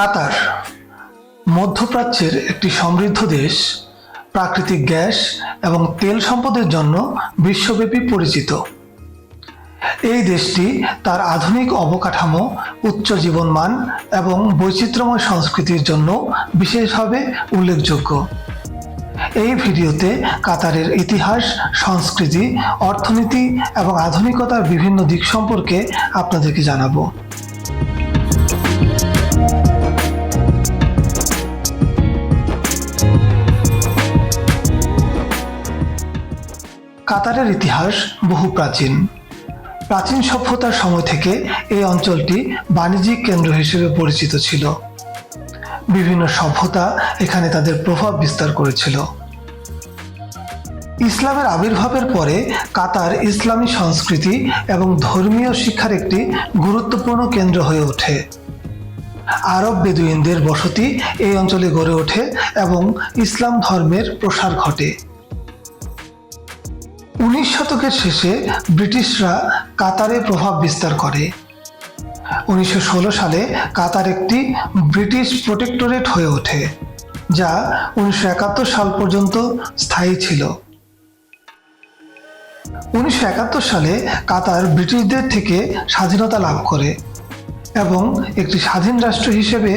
কাতার, মধ্যপ্রাচ্যের একটি সমৃদ্ধ দেশ, প্রাকৃতিক গ্যাস এবং তেল সম্পদের জন্য বিশ্বব্যাপী পরিচিত। এই দেশটি তার আধুনিক অবকাঠামো, উচ্চ জীবনমান এবং বৈচিত্র্যময় সংস্কৃতির জন্য বিশেষভাবে উল্লেখযোগ্য। এই ভিডিওতে কাতারের ইতিহাস, সংস্কৃতি, অর্থনীতি এবং আধুনিকতার বিভিন্ন দিক সম্পর্কে আপনাদেরকে জানাব। কাতারের ইতিহাস বহু প্রাচীন। প্রাচীন সভ্যতার সময় থেকে এই অঞ্চলটি বাণিজ্যিক কেন্দ্র হিসেবে পরিচিত ছিল। বিভিন্ন সভ্যতা এখানে তাদের প্রভাব বিস্তার করেছিল। ইসলামের আবির্ভাবের পরে কাতার ইসলামী সংস্কৃতি এবং ধর্মীয় শিক্ষার একটি গুরুত্বপূর্ণ কেন্দ্র হয়ে ওঠে। আরব বেদুইনদের বসতি এই অঞ্চলে গড়ে ওঠে এবং ইসলাম ধর্মের প্রসার ঘটে। উনিশ শতকের শেষে ব্রিটিশরা কাতারে প্রভাব বিস্তার করে। উনিশশো ষোলো সালে কাতার একটি ব্রিটিশ প্রোটেক্টরেট হয়ে ওঠে, যা উনিশশো একাত্তর সাল পর্যন্ত স্থায়ী ছিল। উনিশশো একাত্তর সালে কাতার ব্রিটিশদের থেকে স্বাধীনতা লাভ করে এবং একটি স্বাধীন রাষ্ট্র হিসেবে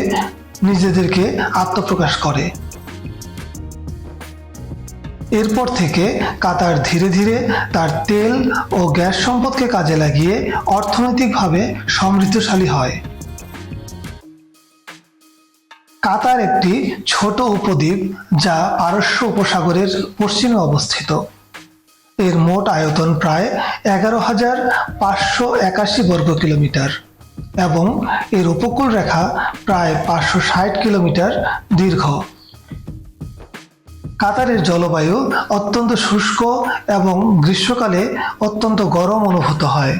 নিজেদেরকে আত্মপ্রকাশ করে। এরপর থেকে কাতার ধীরে ধীরে তার তেল ও গ্যাস সম্পদকে কাজে লাগিয়ে অর্থনৈতিকভাবে সমৃদ্ধশালী হয়। কাতার একটি ছোট উপদ্বীপ যা পারস্য উপসাগরের পশ্চিমে অবস্থিত। এর মোট আয়তন প্রায় এগারো হাজার পাঁচশো একাশি বর্গ কিলোমিটার এবং এর উপকূল রেখা প্রায় পাঁচশো ষাট কিলোমিটার দীর্ঘ। কাতারের জলবায়ু অত্যন্ত শুষ্ক এবং গ্রীষ্মকালে অত্যন্ত গরম অনুভূত হয়।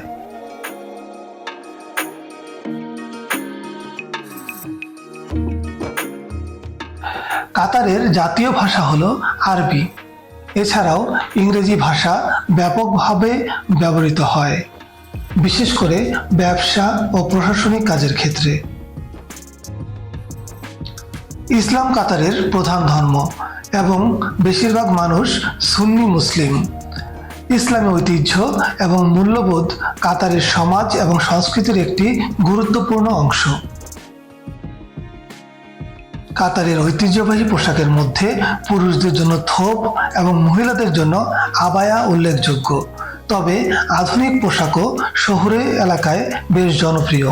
কাতারের জাতীয় ভাষা হলো আরবি। এছাড়াও ইংরেজি ভাষা ব্যাপকভাবে ব্যবহৃত হয়, বিশেষ করে ব্যবসা ও প্রশাসনিক কাজের ক্ষেত্রে। ইসলাম কাতারের প্রধান ধর্ম এবং বেশিরভাগ মানুষ সুন্নি মুসলিম। ইসলামী ঐতিহ্য এবং মূল্যবোধ কাতারের সমাজ এবং সংস্কৃতির একটি গুরুত্বপূর্ণ অংশ। কাতারের ঐতিহ্যবাহী পোশাকের মধ্যে পুরুষদের জন্য থোপ এবং মহিলাদের জন্য আবায়া উল্লেখযোগ্য। তবে আধুনিক পোশাকও শহুরে এলাকায় বেশ জনপ্রিয়।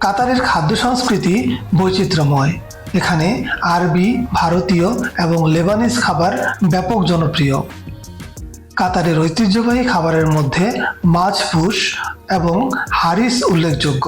কাতারের খাদ্য সংস্কৃতি বৈচিত্র্যময়। এখানে আরবি, ভারতীয় এবং লেবানিজ খাবার ব্যাপক জনপ্রিয়। কাতারের ঐতিহ্যবাহী খাবারের মধ্যে মাছ, ফুস এবং হারিস উল্লেখযোগ্য।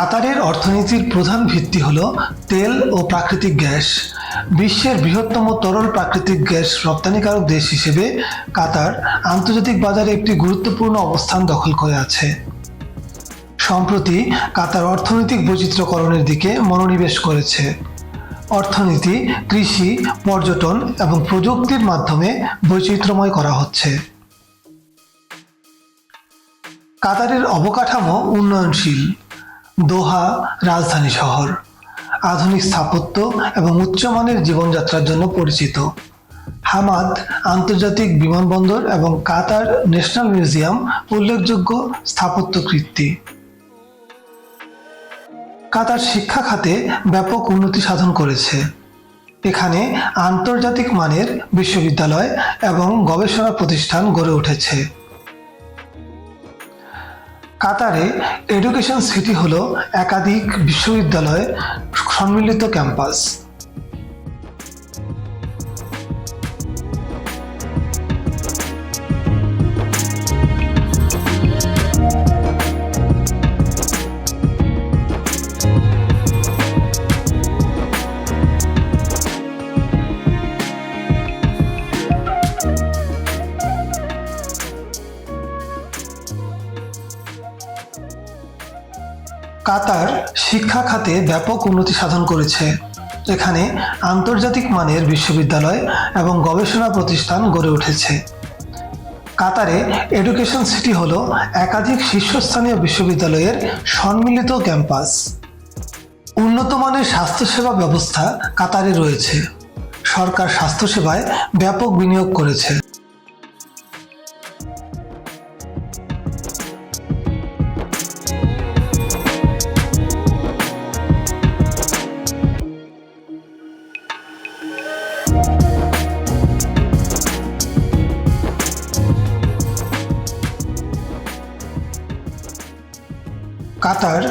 কাতারের অর্থনীতির প্রধান ভিত্তি হল তেল ও প্রাকৃতিক গ্যাস। বিশ্বের বৃহত্তম তরল প্রাকৃতিক গ্যাস রপ্তানিকারক দেশ হিসেবে কাতার আন্তর্জাতিক বাজারে একটি গুরুত্বপূর্ণ অবস্থান দখল করে আছে। সম্প্রতি কাতার অর্থনৈতিক বৈচিত্র্যকরণের দিকে মনোনিবেশ করেছে। অর্থনীতি, কৃষি, পর্যটন এবং প্রযুক্তির মাধ্যমে বৈচিত্র্যময় করা হচ্ছে। কাতারের অবকাঠামো উন্নয়নশীল। দোহা, রাজধানী শহর। আধুনিক স্থাপত্য এবং উচ্চমানের জীবনযাত্রার জন্য পরিচিত। হামাদ, আন্তর্জাতিক বিমানবন্দর এবং কাতার ন্যাশনাল মিউজিয়াম উল্লেখযোগ্য স্থাপত্য কাতার শিক্ষা খাতে ব্যাপক উন্নতি সাধন করেছে। এখানে আন্তর্জাতিক মানের বিশ্ববিদ্যালয় এবং গবেষণা প্রতিষ্ঠান গড়ে উঠেছে। কাতারে এডুকেশন সিটি হল একাধিক বিশ্ববিদ্যালয়ের সম্মিলিত ক্যাম্পাস। কাতার শিক্ষা খাতে ব্যাপক উন্নতি সাধন করেছে। এখানে আন্তর্জাতিক মানের বিশ্ববিদ্যালয় এবং গবেষণা প্রতিষ্ঠান গড়ে উঠেছে। কাতারে এডুকেশন সিটি হল একাধিক শীর্ষস্থানীয় বিশ্ববিদ্যালয়ের সম্মিলিত ক্যাম্পাস। উন্নত মানের স্বাস্থ্যসেবা ব্যবস্থা কাতারে রয়েছে। সরকার স্বাস্থ্যসেবায় ব্যাপক বিনিয়োগ করেছে। কাতার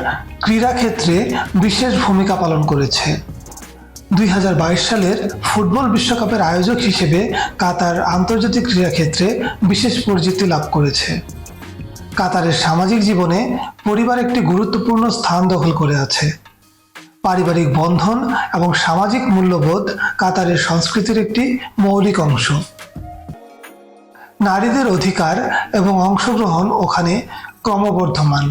ক্রীড়া ক্ষেত্রে বিশেষ ভূমিকা পালন করেছে। দুই হাজার বাইশ সালের ফুটবল বিশ্বকাপের আয়োজক হিসেবে কাতার আন্তর্জাতিক ক্রীড়া ক্ষেত্রে বিশেষ পরিচিতি লাভ করেছে। কাতারের সামাজিক জীবনে পরিবার একটি গুরুত্বপূর্ণ স্থান দখল করে আছে। পারিবারিক বন্ধন এবং সামাজিক মূল্যবোধ কাতারের সংস্কৃতির একটি মৌলিক অংশ। নারীদের অধিকার এবং অংশগ্রহণ ওখানে ক্রমবর্ধমান।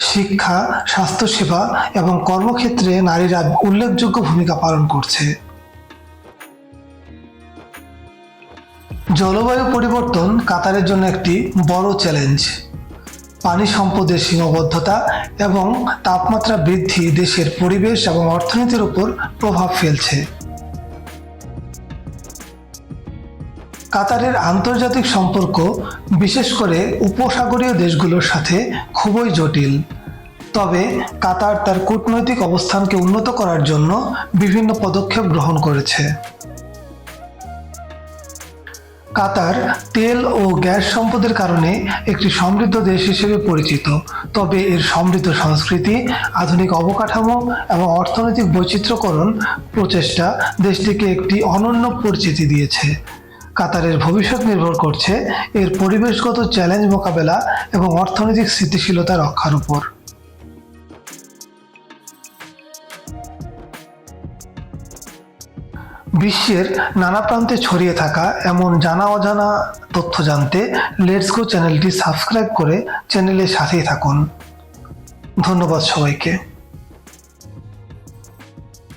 শিক্ষা, স্বাস্থ্যসেবা এবং কর্মক্ষেত্রে নারীরা উল্লেখযোগ্য ভূমিকা পালন করছে। জলবায়ু পরিবর্তন কাতারের জন্য একটি বড় চ্যালেঞ্জ। পানি সম্পদের সীমাবদ্ধতা এবং তাপমাত্রা বৃদ্ধি দেশের পরিবেশ এবং অর্থনীতির উপর প্রভাব ফেলছে। কাতারের আন্তর্জাতিক সম্পর্ক, বিশেষ করে উপসাগরীয় দেশগুলোর সাথে খুবই জটিল। তবে কাতার তার কূটনৈতিক অবস্থানকে উন্নত করার জন্য বিভিন্ন পদক্ষেপ গ্রহণ করেছে। কাতার তেল ও গ্যাস সম্পদের কারণে একটি সমৃদ্ধ দেশ হিসেবে পরিচিত। তবে এর সমৃদ্ধ সংস্কৃতি, আধুনিক অবকাঠামো এবং অর্থনৈতিক বৈচিত্র্যকরণ প্রচেষ্টা দেশটিকে একটি অনন্য পরিচিতি দিয়েছে। কাতারের ভবিষ্যৎ নির্ভর করছে এর পরিবেশগত চ্যালেঞ্জ মোকাবেলা এবং অর্থনৈতিক স্থিতিশীলতা রক্ষার উপর। বিশ্বের নানা প্রান্তে ছড়িয়ে থাকা এমন জানা অজানা তথ্য জানতে লেটস গো চ্যানেলটি সাবস্ক্রাইব করে চ্যানেলের সাথেই থাকুন। ধন্যবাদ সবাইকে।